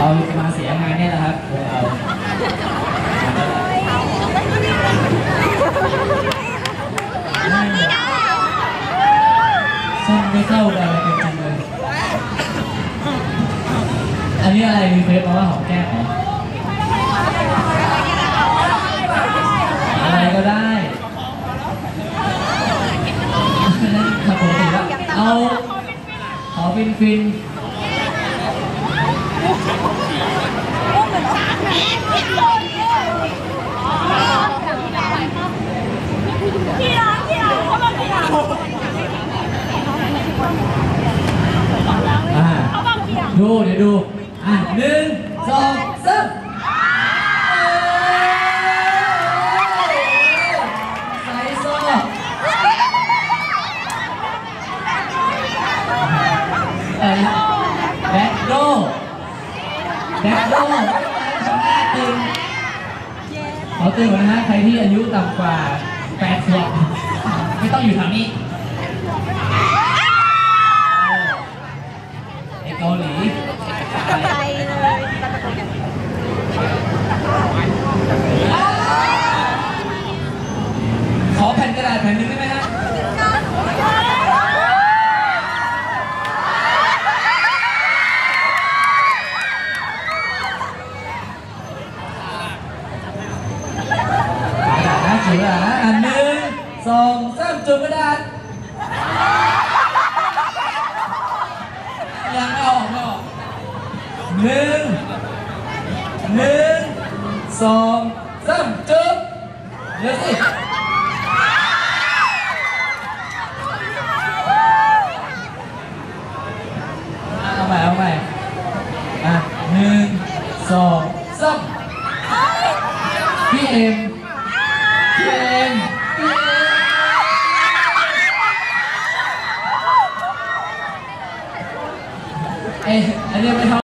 เอามาเสียงานเนี่ยแหละครับเลยเอาส้มไม่เข้ากันอะไรกันจังเลย อันนี้อะไรมีเฟซมาว่าหอมแก้มเหรออะไรก็ได้ขอบปกติแล้วเอาขอฟินฟิน พี่ร้านพี่ร้านเขาบอกพี่ร้าน อ่าดูเดี๋ยวดูอะหนึ่งสองสามใส่โซ่เอะไรนแบ็คโดแบ็คโดทำหน้าตึงขอตึงนะฮะใครที่อายุต่ำกว่า8ขวบ ต้องอยู่แถวนี้ไอ้เกาหลีใจเลยขอแผ่นกระดาษแผ่นนึงได้ไหมฮะกระดาษนะจุดกระดาอันนึ่ง สองสามจุดกระดาษยังไม่ออกไม่ออกหนึ่งหนึ่งสองสามจุดเดี๋ยวสิเอาใหม่เอาใหม่อะหนึ่งสองสามพี่เอ็ม พี่เอ็มพี่เอ็ม เอ๊ะอันนี้ไม่เท่า